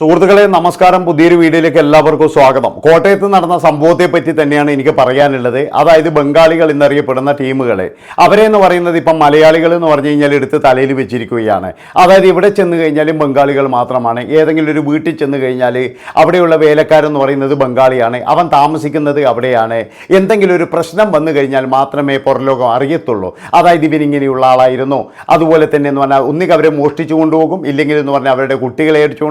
സുഹൃത്തുക്കളെ നമസ്കാരം. പുതിയൊരു വീഡിയോയിലേക്ക് എല്ലാവർക്കും സ്വാഗതം. കോട്ടയത്ത് നടന്ന സംഭവത്തെ പറ്റി തന്നെയാണ് എനിക്ക് പറയാനുള്ളത്. അതായത് ബംഗാളികൾ എന്നറിയപ്പെടുന്ന ടീമുകളെ. അവരെന്ന് പറയുന്നത് ഇപ്പം മലയാളികൾ എന്ന് പറഞ്ഞു കഴിഞ്ഞാൽ എടുത്ത് തലയിൽ വെച്ചിരിക്കുകയാണ്. അതായത് ഇവിടെ ചെന്ന് കഴിഞ്ഞാലും ബംഗാളികൾ മാത്രമാണ്. ഏതെങ്കിലും ഒരു വീട്ടിൽ ചെന്ന് കഴിഞ്ഞാൽ അവിടെയുള്ള വേലക്കാരെന്ന് പറയുന്നത് ബംഗാളിയാണ്. അവൻ താമസിക്കുന്നത് അവിടെയാണ്. എന്തെങ്കിലും ഒരു പ്രശ്നം വന്നു കഴിഞ്ഞാൽ മാത്രമേ പുറലോകം അറിയത്തുള്ളൂ. അതായത് ഇവനിങ്ങനെയുള്ള ആളായിരുന്നു. അതുപോലെ തന്നെ എന്ന് പറഞ്ഞാൽ ഒന്നുകിൽ അവരെ മോഷ്ടിച്ചു കൊണ്ടുപോകും ഇല്ലെങ്കിൽ എന്ന് പറഞ്ഞാൽ അവരുടെ കുട്ടികളെ അടിച്ചു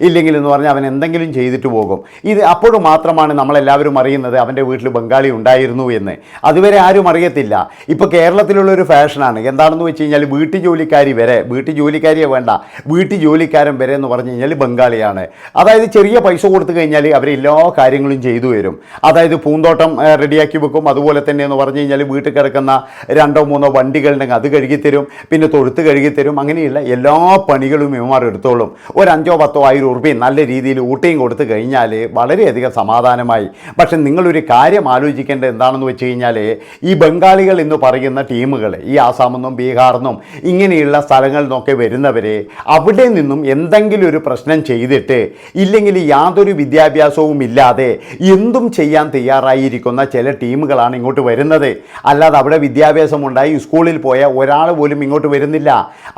ഇല്ലെങ്കിൽ എന്ന് പറഞ്ഞാൽ അവൻ എന്തെങ്കിലും ചെയ്തിട്ട് പോകും. ഇത് അപ്പോഴും മാത്രമാണ് നമ്മളെല്ലാവരും അറിയുന്നത് അവന്റെ വീട്ടിൽ ബംഗാളി ഉണ്ടായിരുന്നു എന്ന്. അതുവരെ ആരും അറിയത്തില്ല. ഇപ്പോൾ കേരളത്തിലുള്ള ഒരു ഫാഷനാണ്. എന്താണെന്ന് വെച്ച് കഴിഞ്ഞാൽ വീട്ടു ജോലിക്കാരി വരെ വീട്ടു ജോലിക്കാരിയെ വേണ്ട വീട്ടു ജോലിക്കാരൻ വരെ എന്ന് പറഞ്ഞു കഴിഞ്ഞാൽ ബംഗാളിയാണ്. അതായത് ചെറിയ പൈസ കൊടുത്തു കഴിഞ്ഞാൽ അവർ എല്ലാ കാര്യങ്ങളും ചെയ്തു വരും അതായത് പൂന്തോട്ടം റെഡിയാക്കി വെക്കും. അതുപോലെ തന്നെ എന്ന് പറഞ്ഞു കഴിഞ്ഞാൽ വീട്ടിൽ കിടക്കുന്ന രണ്ടോ മൂന്നോ വണ്ടികളുണ്ടെങ്കിൽ അത് കഴുകിത്തരും തരും. പിന്നെ തൊഴുത്ത് കഴുകിത്തരും തരും. അങ്ങനെയുള്ള എല്ലാ പണികളും ഇവന്മാർ എടുത്തോളും. ഒരു അഞ്ചോ പത്തോ ആയിരം ഉറുപ്പ്യം നല്ല രീതിയിൽ ഊട്ടിയും കൊടുത്തു കഴിഞ്ഞാൽ വളരെയധികം സമാധാനമായി. പക്ഷെ നിങ്ങളൊരു കാര്യം ആലോചിക്കേണ്ടത് എന്താണെന്ന് വെച്ച് കഴിഞ്ഞാൽ ഈ ബംഗാളികൾ എന്ന് പറയുന്ന ടീമുകൾ ഈ ആസാമെന്നും ബീഹാറിന്നും ഇങ്ങനെയുള്ള സ്ഥലങ്ങളിൽ നിന്നൊക്കെ വരുന്നവരെ അവിടെ നിന്നും എന്തെങ്കിലും ഒരു പ്രശ്നം ചെയ്തിട്ട് ഇല്ലെങ്കിൽ യാതൊരു വിദ്യാഭ്യാസവും ഇല്ലാതെ എന്തും ചെയ്യാൻ തയ്യാറായിരിക്കുന്ന ചില ടീമുകളാണ് ഇങ്ങോട്ട് വരുന്നത്. അല്ലാതെ അവിടെ വിദ്യാഭ്യാസം ഉണ്ടായി സ്കൂളിൽ പോയ ഒരാൾ പോലും ഇങ്ങോട്ട് വരുന്നില്ല.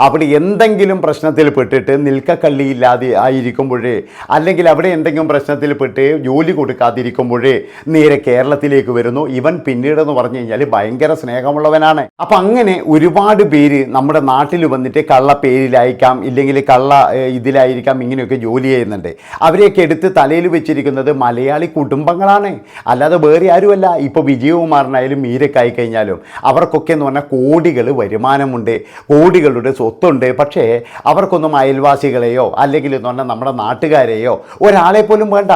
അവിടെ എന്തെങ്കിലും പ്രശ്നത്തിൽ പെട്ടിട്ട് നിൽക്കക്കള്ളിയില്ലാതെ ആയിരിക്കുമ്പോഴേ അല്ലെങ്കിൽ അവിടെ എന്തെങ്കിലും പ്രശ്നത്തിൽ പെട്ട് ജോലി കൊടുക്കാതിരിക്കുമ്പോഴേ നേരെ കേരളത്തിലേക്ക് വരുന്നു. ഇവൻ പിന്നീട് എന്ന് പറഞ്ഞു കഴിഞ്ഞാൽ ഭയങ്കര സ്നേഹമുള്ളവനാണ്. അപ്പം അങ്ങനെ ഒരുപാട് പേര് നമ്മുടെ നാട്ടിൽ വന്നിട്ട് കള്ള പേരിലായിരിക്കാം ഇല്ലെങ്കിൽ കള്ള ഇതിലായിരിക്കാം ഇങ്ങനെയൊക്കെ ജോലി ചെയ്യുന്നുണ്ട്. അവരെയൊക്കെ എടുത്ത് തലയിൽ വെച്ചിരിക്കുന്നത് മലയാളി കുടുംബങ്ങളാണ്. അല്ലാതെ വേറെ ആരുമല്ല. ഇപ്പോൾ വിജയകുമാറിനായാലും മീരക്കായി കഴിഞ്ഞാലും അവർക്കൊക്കെ എന്ന് പറഞ്ഞാൽ കോടികൾ വരുമാനമുണ്ട് കോടികളുടെ സ്വത്തുണ്ട്. പക്ഷേ അവർക്കൊന്നും അയൽവാസികളെയോ അല്ലെങ്കിൽ എന്ന് പറഞ്ഞാൽ നമ്മുടെ നാട്ടുകാരെയോ ഒരാളെ പോലും വേണ്ട.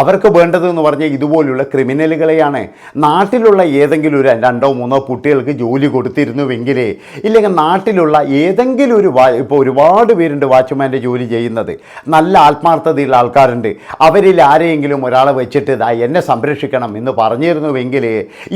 അവർക്ക് വേണ്ടത് എന്ന് പറഞ്ഞാൽ ഇതുപോലുള്ള ക്രിമിനലുകളെയാണ്. നാട്ടിലുള്ള ഏതെങ്കിലും ഒരു രണ്ടോ മൂന്നോ കുട്ടികൾക്ക് ജോലി കൊടുത്തിരുന്നുവെങ്കിലേ ഇല്ലെങ്കിൽ നാട്ടിലുള്ള ഏതെങ്കിലും ഒരു വാ ഇപ്പോൾ ഒരുപാട് പേരുണ്ട് വാച്ച്മാന്റെ ജോലി ചെയ്യുന്നത്. നല്ല ആത്മാർത്ഥതയുള്ള ആൾക്കാരുണ്ട്. അവരിൽ ആരെയെങ്കിലും ഒരാളെ വെച്ചിട്ട് ഇതാ എന്നെ സംരക്ഷിക്കണം എന്ന് പറഞ്ഞിരുന്നുവെങ്കിൽ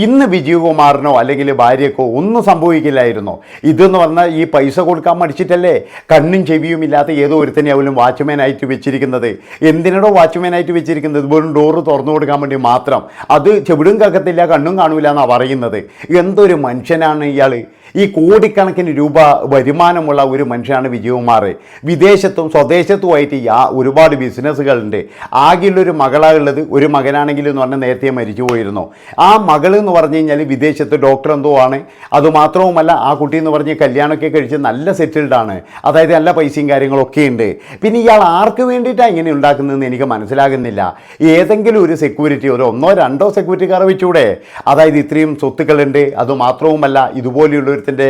ഇന്ന് വിജയകുമാറിനോ അല്ലെങ്കിൽ ഭാര്യക്കോ ഒന്നും സംഭവിക്കില്ലായിരുന്നു. ഇതെന്ന് പറഞ്ഞാൽ ഈ പൈസ കൊടുക്കാൻ മടിച്ചിട്ടല്ലേ? കണ്ണും ചെവിയും ഇല്ലാത്ത ഏതോ ഒരുത്തനെ അവലും വാച്ച്മാനായിട്ട് വെച്ചിരിക്കുന്നത്? എന്തിനടോ വാച്ച്മാനായിട്ട് വെച്ചിരിക്കുന്നത്? വെറും ഡോറ് തുറന്നു കൊടുക്കാൻ വേണ്ടി മാത്രം. അത് ചെവിടും കേൾക്കത്തില്ല കണ്ണും കാണൂല എന്നാണ് പറയുന്നത്. എന്തൊരു മനുഷ്യനാണ് ഇയാൾ ഈ കോടിക്കണക്കിന് രൂപ വരുമാനമുള്ള ഒരു മനുഷ്യനാണ് വിജയകുമാർ. വിദേശത്തും സ്വദേശത്തുമായിട്ട് യാ ഒരുപാട് ബിസിനസ്സുകളുണ്ട്. ആകെയുള്ളൊരു മകളാ ഉള്ളത് ഒരു മകനാണെങ്കിൽ എന്ന് പറഞ്ഞാൽ നേരത്തെ മരിച്ചു പോയിരുന്നു. ആ മകൾ എന്ന് പറഞ്ഞു കഴിഞ്ഞാൽ വിദേശത്ത് ഡോക്ടർ എന്തോ ആണ്. അതുമാത്രവുമല്ല ആ കുട്ടി എന്ന് പറഞ്ഞ് കല്യാണമൊക്കെ കഴിച്ച് നല്ല സെറ്റിൽഡ് ആണ്. അതായത് നല്ല പൈസയും കാര്യങ്ങളൊക്കെ ഉണ്ട്. പിന്നെ ഇയാൾ ആർക്ക് വേണ്ടിയിട്ടാണ് ഇങ്ങനെ ഉണ്ടാക്കുന്നതെന്ന് എനിക്ക് മനസ്സിലാകുന്നില്ല. ഏതെങ്കിലും ഒരു സെക്യൂരിറ്റി ഒരു ഒന്നോ രണ്ടോ സെക്യൂരിറ്റി കാർ വെച്ചൂടെ. അതായത് ഇത്രയും സ്വത്തുക്കളുണ്ട്. അതുമാത്രവുമല്ല ഇതുപോലെയുള്ള ഒരുത്തിന്റെ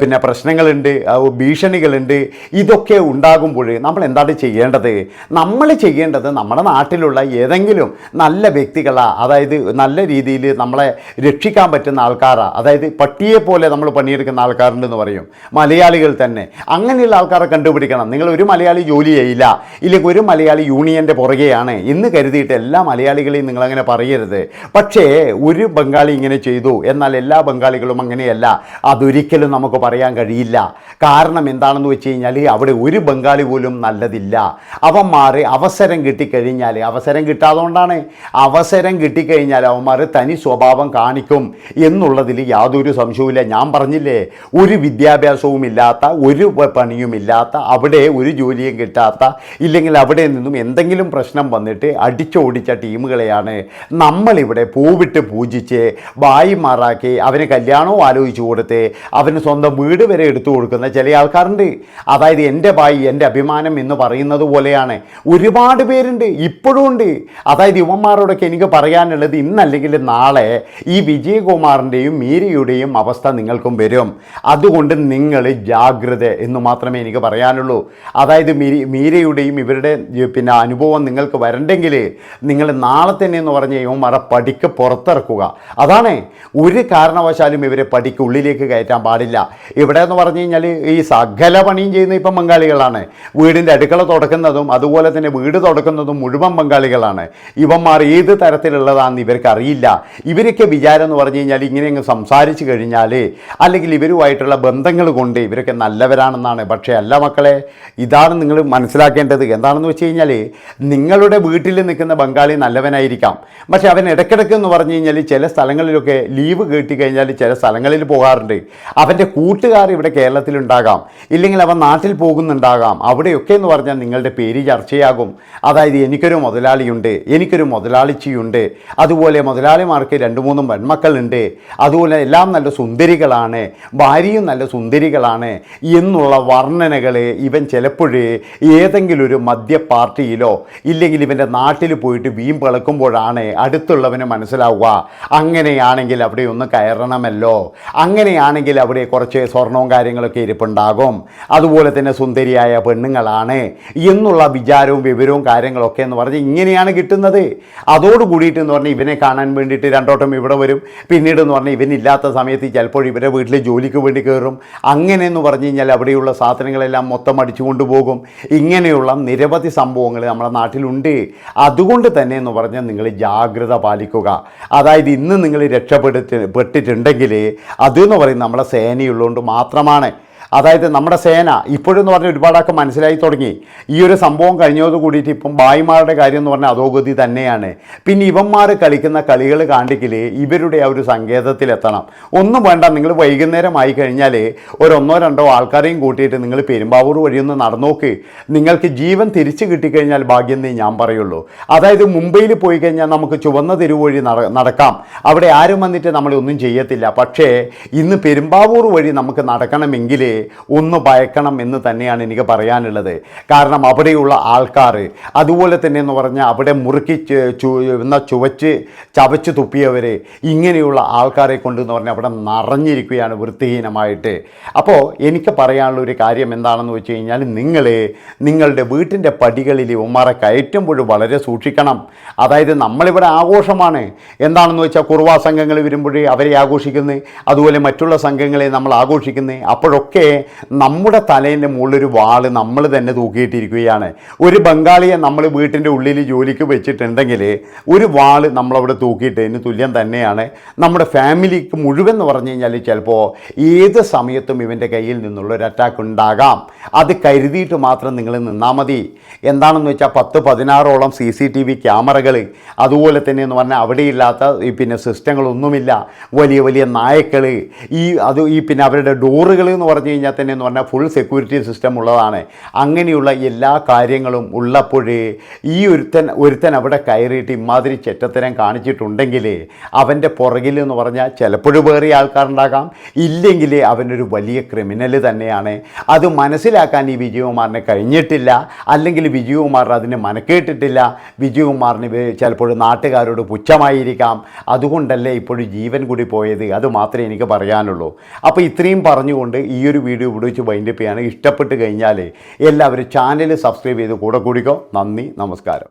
പിന്നെ പ്രശ്നങ്ങളുണ്ട് ഭീഷണികളുണ്ട് ഇതൊക്കെ ഉണ്ടാകുമ്പോൾ നമ്മൾ എന്താണ് ചെയ്യേണ്ടത്? നമ്മൾ ചെയ്യേണ്ടത് നമ്മുടെ നാട്ടിലുള്ള ഏതെങ്കിലും നല്ല വ്യക്തികളാ അതായത് നല്ല രീതിയിൽ നമ്മളെ രക്ഷിക്കാൻ പറ്റുന്ന ആൾക്കാരാ. അതായത് പട്ടിയെ പോലെ നമ്മൾ പണിയെടുക്കുന്ന ആൾക്കാരുണ്ടെന്ന് പറയും. മലയാളികൾ തന്നെ. അങ്ങനെയുള്ള ആൾക്കാരെ കണ്ടുപിടിക്കണം. നിങ്ങൾ ഒരു മലയാളി ജോലി ചെയ്യില്ല ഇല്ലെങ്കിൽ ഒരു മലയാളി യൂണിയന്റെ പുറകെയാണ്. എന്ന് കരുതിയിട്ട് എല്ലാ മലയാളികളെയും നിങ്ങളങ്ങനെ പറയരുത്. പക്ഷേ ഒരു ബംഗാളി ഇങ്ങനെ ചെയ്തു എന്നാൽ എല്ലാ ബംഗാളികളും അങ്ങനെയല്ല. അതൊരിക്കലും നമുക്ക് പറയാൻ കഴിയില്ല. കാരണം എന്താണെന്ന് വെച്ച് കഴിഞ്ഞാൽ അവിടെ ഒരു ബംഗാളി പോലും നല്ലതില്ല. അവന്മാർ അവസരം കിട്ടിക്കഴിഞ്ഞാൽ അവസരം കിട്ടാതുകൊണ്ടാണ് അവസരം കിട്ടിക്കഴിഞ്ഞാൽ അവന്മാർ തനി സ്വഭാവം കാണിക്കും എന്നുള്ളതിൽ യാതൊരു സംശയവുമില്ല. ഞാൻ പറഞ്ഞില്ലേ ഒരു വിദ്യാഭ്യാസവും ഇല്ലാത്ത ഒരു പണിയുമില്ലാത്ത അവിടെ ഒരു ജോലിയും കിട്ടാത്ത ഇല്ലെങ്കിൽ അവിടെ നിന്നും എന്തെങ്കിലും പ്രശ്നം വന്നിട്ട് അടിച്ചോടിച്ച ടീമുകളെയാണ് നമ്മളിവിടെ പൂവിട്ട് പൂജിച്ച് വായി മാറാക്കി അവന് കല്യാണവും ആലോചിച്ചു കൊടുത്ത് അവന് സ്വന്തം വീട് വരെ എടുത്തു കൊടുക്കുന്ന ചില ആൾക്കാരുണ്ട്. അതായത് എന്റെ ഭായി എന്റെ അഭിമാനം എന്ന് പറയുന്നത് പോലെയാണ്. ഒരുപാട് പേരുണ്ട് ഇപ്പോഴും ഉണ്ട്. അതായത് യുവന്മാരോടൊക്കെ എനിക്ക് പറയാനുള്ളത് ഇന്നല്ലെങ്കിൽ നാളെ ഈ വിജയകുമാറിന്റെയും മീരയുടെയും അവസ്ഥ നിങ്ങൾക്കും വരും. അതുകൊണ്ട് നിങ്ങൾ ജാഗ്രത എന്ന് മാത്രമേ എനിക്ക് പറയാനുള്ളൂ. അതായത് മീരി മീരയുടെയും ഇവരുടെ പിന്നെ അനുഭവം നിങ്ങൾക്ക് വരണ്ടെങ്കിൽ നിങ്ങൾ നാളെ തന്നെ എന്ന് പറഞ്ഞ യുവന്മാരെ പഠിക്ക് പുറത്തിറക്കുക. അതാണ് ഒരു കാരണവശാലും ഇവരെ പഠിക്ക് ഉള്ളിലേക്ക് കയറ്റി കയറ്റാൻ പാടില്ല. ഇവിടെ എന്ന് പറഞ്ഞു കഴിഞ്ഞാൽ ഈ സകല പണിയും ചെയ്യുന്ന ഇപ്പം ബംഗാളികളാണ് വീടിന്റെ അടുക്കള തുടക്കുന്നതും അതുപോലെ തന്നെ വീട് തുടക്കുന്നതും മുഴുവൻ ബംഗാളികളാണ് ഇവന്മാർ ഏത് തരത്തിലുള്ളതാണെന്ന് ഇവർക്ക് അറിയില്ല ഇവരൊക്കെ വിചാരം എന്ന് പറഞ്ഞു കഴിഞ്ഞാൽ ഇങ്ങനെ അങ്ങ് സംസാരിച്ച് കഴിഞ്ഞാൽ അല്ലെങ്കിൽ ഇവരുമായിട്ടുള്ള ബന്ധങ്ങൾ കൊണ്ട് ഇവരൊക്കെ നല്ലവരാണെന്നാണ്. പക്ഷേ അല്ല മക്കളെ ഇതാണ് നിങ്ങൾ മനസ്സിലാക്കേണ്ടത്. എന്താണെന്ന് വെച്ച് കഴിഞ്ഞാൽ നിങ്ങളുടെ വീട്ടിൽ നിൽക്കുന്ന ബംഗാളി നല്ലവനായിരിക്കാം. പക്ഷേ അവൻ ഇടയ്ക്കിടയ്ക്ക് എന്ന് പറഞ്ഞു കഴിഞ്ഞാൽ ചില സ്ഥലങ്ങളിലൊക്കെ ലീവ് കേട്ടി കഴിഞ്ഞാൽ ചില സ്ഥലങ്ങളിൽ പോകാറുണ്ട്. അവന്റെ കൂട്ടുകാർ ഇവിടെ കേരളത്തിലുണ്ടാകാം. ഇല്ലെങ്കിൽ അവൻ നാട്ടിൽ പോകുന്നുണ്ടാകാം. അവിടെയൊക്കെ എന്ന് പറഞ്ഞാൽ നിങ്ങളുടെ പേര് ചർച്ചയാകും. അതായത് എനിക്കൊരു മുതലാളിയുണ്ട് എനിക്കൊരു മുതലാളിച്ചിയുണ്ട് അതുപോലെ മുതലാളിമാർക്ക് രണ്ട് മൂന്നും പെൺമക്കളുണ്ട് അതുപോലെ എല്ലാം നല്ല സുന്ദരികളാണ് ഭാര്യയും നല്ല സുന്ദരികളാണ് എന്നുള്ള വർണനകൾ ഇവൻ ചിലപ്പോഴേ ഏതെങ്കിലും ഒരു മദ്യ പാർട്ടിയിലോ ഇല്ലെങ്കിൽ ഇവന്റെ നാട്ടിൽ പോയിട്ട് വീം പിളക്കുമ്പോഴാണ് അടുത്തുള്ളവന് മനസ്സിലാവുക. അങ്ങനെയാണെങ്കിൽ അവിടെ ഒന്ന് കയറണമല്ലോ. അങ്ങനെയാണെങ്കിൽ അവിടെ കുറച്ച് സ്വർണവും കാര്യങ്ങളൊക്കെ ഇരിപ്പുണ്ടാകും. അതുപോലെ തന്നെ സുന്ദരിയായ പെണ്ണുങ്ങളാണ്. എന്നുള്ള വിചാരവും വിവരവും കാര്യങ്ങളൊക്കെ എന്ന് പറഞ്ഞ് ഇങ്ങനെയാണ് കിട്ടുന്നത്. അതോട് കൂടിയിട്ട് എന്ന് പറഞ്ഞാൽ ഇവനെ കാണാൻ വേണ്ടിയിട്ട് രണ്ടോട്ടം ഇവിടെ വരും. പിന്നീട് എന്ന് പറഞ്ഞാൽ ഇവനില്ലാത്ത സമയത്ത് ചിലപ്പോൾ ഇവരെ വീട്ടിൽ ജോലിക്ക് വേണ്ടി കയറും. അങ്ങനെ എന്ന് പറഞ്ഞു കഴിഞ്ഞാൽ അവിടെയുള്ള സാധനങ്ങളെല്ലാം മൊത്തം അടിച്ചു കൊണ്ടുപോകും. ഇങ്ങനെയുള്ള നിരവധി സംഭവങ്ങൾ നമ്മുടെ നാട്ടിലുണ്ട്. അതുകൊണ്ട് തന്നെ എന്ന് പറഞ്ഞാൽ നിങ്ങൾ ജാഗ്രത പാലിക്കുക. അതായത് ഇന്ന് നിങ്ങൾ രക്ഷപ്പെടുത്തി പെട്ടിട്ടുണ്ടെങ്കിൽ അതെന്ന് പറയുന്നത് നമ്മളെ സേനയുള്ളതുകൊണ്ട് മാത്രമാണ് അതായത് നമ്മുടെ സേന ഇപ്പോഴെന്ന് പറഞ്ഞാൽ ഒരുപാടൊക്കെ മനസ്സിലായി തുടങ്ങി. ഈ ഒരു സംഭവം കഴിഞ്ഞതോട് കൂടിയിട്ട് ഇപ്പം ബായിമാരുടെ കാര്യം എന്ന് പറഞ്ഞാൽ അധോഗതി തന്നെയാണ്. പിന്നെ ഇവന്മാർ കളിക്കുന്ന കളികൾ കാണിക്കൽ ഇവരുടെ ആ ഒരു സങ്കേതത്തിലെത്തണം. ഒന്നും വേണ്ട നിങ്ങൾ വൈകുന്നേരം ആയി കഴിഞ്ഞാൽ ഒരൊന്നോ ഒന്നോ രണ്ടോ ആൾക്കാരെയും കൂട്ടിയിട്ട് നിങ്ങൾ പെരുമ്പാവൂർ വഴിയൊന്ന് നടന്നോക്ക്. നിങ്ങൾക്ക് ജീവൻ തിരിച്ചു കിട്ടിക്കഴിഞ്ഞാൽ ഭാഗ്യം എന്നേ ഞാൻ പറയുള്ളൂ. അതായത് മുംബൈയിൽ പോയി കഴിഞ്ഞാൽ നമുക്ക് ചുവന്ന തെരുവ് നടക്കാം. അവിടെ ആരും വന്നിട്ട് നമ്മളൊന്നും ചെയ്യത്തില്ല. പക്ഷേ ഇന്ന് പെരുമ്പാവൂർ വഴി നമുക്ക് നടക്കണമെങ്കിൽ ഒന്ന് ഭയക്കണം എന്ന് തന്നെയാണ് എനിക്ക് പറയാനുള്ളത്. കാരണം അവിടെയുള്ള ആൾക്കാർ അതുപോലെ തന്നെ എന്ന് പറഞ്ഞാൽ അവിടെ മുറുക്കി ചു ചുവച്ച് ചവച്ച് തുപ്പിയവർ ഇങ്ങനെയുള്ള ആൾക്കാരെ കൊണ്ടെന്ന് പറഞ്ഞാൽ അവിടെ നിറഞ്ഞിരിക്കുകയാണ് വൃത്തിഹീനമായിട്ട്. അപ്പോൾ എനിക്ക് പറയാനുള്ള ഒരു കാര്യം എന്താണെന്ന് വെച്ച് കഴിഞ്ഞാൽ നിങ്ങൾ നിങ്ങളുടെ വീട്ടിന്റെ പടികളിൽ ഉമ്മാറെ കയറ്റുമ്പോൾ വളരെ സൂക്ഷിക്കണം. അതായത് നമ്മളിവിടെ ആഘോഷമാണ്. എന്താണെന്ന് വെച്ചാൽ കുറുവാ സംഘങ്ങൾ വരുമ്പോഴേ അവരെ ആഘോഷിക്കുന്നത് അതുപോലെ മറ്റുള്ള സംഘങ്ങളെ നമ്മൾ ആഘോഷിക്കുന്നത് അപ്പോഴൊക്കെ നമ്മുടെ തലേന്റെ മുകളിലൊരു വാൾ നമ്മൾ തന്നെ തൂക്കിയിട്ടിരിക്കുകയാണ്. ഒരു ബംഗാളിയെ നമ്മൾ വീട്ടിന്റെ ഉള്ളിൽ ജോലിക്ക് വെച്ചിട്ടുണ്ടെങ്കിൽ ഒരു വാൾ നമ്മളവിടെ തൂക്കിയിട്ടതിന് തുല്യം തന്നെയാണ്. നമ്മുടെ ഫാമിലിക്ക് മുഴുവൻ എന്ന് പറഞ്ഞു കഴിഞ്ഞാൽ ചിലപ്പോൾ ഏത് സമയത്തും ഇവന്റെ കയ്യിൽ നിന്നുള്ള ഒരു അറ്റാക്ക് ഉണ്ടാകാം. അത് കരുതിയിട്ട് മാത്രം നിങ്ങൾ നിന്നാൽ മതി. എന്താണെന്ന് വെച്ചാൽ പത്ത് പതിനാറോളം സി സി ടി വി ക്യാമറകൾ അതുപോലെ തന്നെ എന്ന് പറഞ്ഞാൽ അവിടെയില്ലാത്ത പിന്നെ സിസ്റ്റങ്ങളൊന്നുമില്ല. വലിയ വലിയ നായക്കൾ ഈ അത് ഈ പിന്നെ അവരുടെ ഡോറുകൾ എന്ന് പറഞ്ഞു കഴിഞ്ഞാൽ തന്നെ എന്ന് പറഞ്ഞാൽ ഫുൾ സെക്യൂരിറ്റി സിസ്റ്റം ഉള്ളതാണ്. അങ്ങനെയുള്ള എല്ലാ കാര്യങ്ങളും ഉള്ളപ്പോഴേ ഈ ഒരുത്തൻ ഒരുത്തൻ അവിടെ കയറിയിട്ട് ഇമാതിരി ചെറ്റത്തരം കാണിച്ചിട്ടുണ്ടെങ്കിൽ അവന്റെ പുറകിൽ എന്ന് പറഞ്ഞാൽ ചിലപ്പോഴും വേറെ ആൾക്കാരുണ്ടാകാം. ഇല്ലെങ്കിൽ അവനൊരു വലിയ ക്രിമിനൽ തന്നെയാണ്. അത് മനസ്സിലാക്കാൻ ഈ വിജയകുമാറിന് കഴിഞ്ഞിട്ടില്ല. അല്ലെങ്കിൽ വിജയകുമാർ അതിന് മനക്കേട്ടിട്ടില്ല. വിജയകുമാറിന് ചിലപ്പോൾ നാട്ടുകാരോട് പുച്ഛമായിരിക്കാം. അതുകൊണ്ടല്ലേ ഇപ്പോഴും ജീവൻ കൂടി പോയത്? അത് മാത്രമേ എനിക്ക് പറയാനുള്ളൂ. അപ്പോൾ ഇത്രയും പറഞ്ഞുകൊണ്ട് ഈ ഒരു വീഡിയോ ഇവിടെ വെച്ച് വൈൻഡപ്പ് ചെയ്യാണ് ഇഷ്ടപ്പെട്ട് കഴിഞ്ഞാൽ എല്ലാവരും ചാനൽ സബ്സ്ക്രൈബ് ചെയ്ത് കൂടെ കൂടിക്കോ. നന്ദി നമസ്കാരം.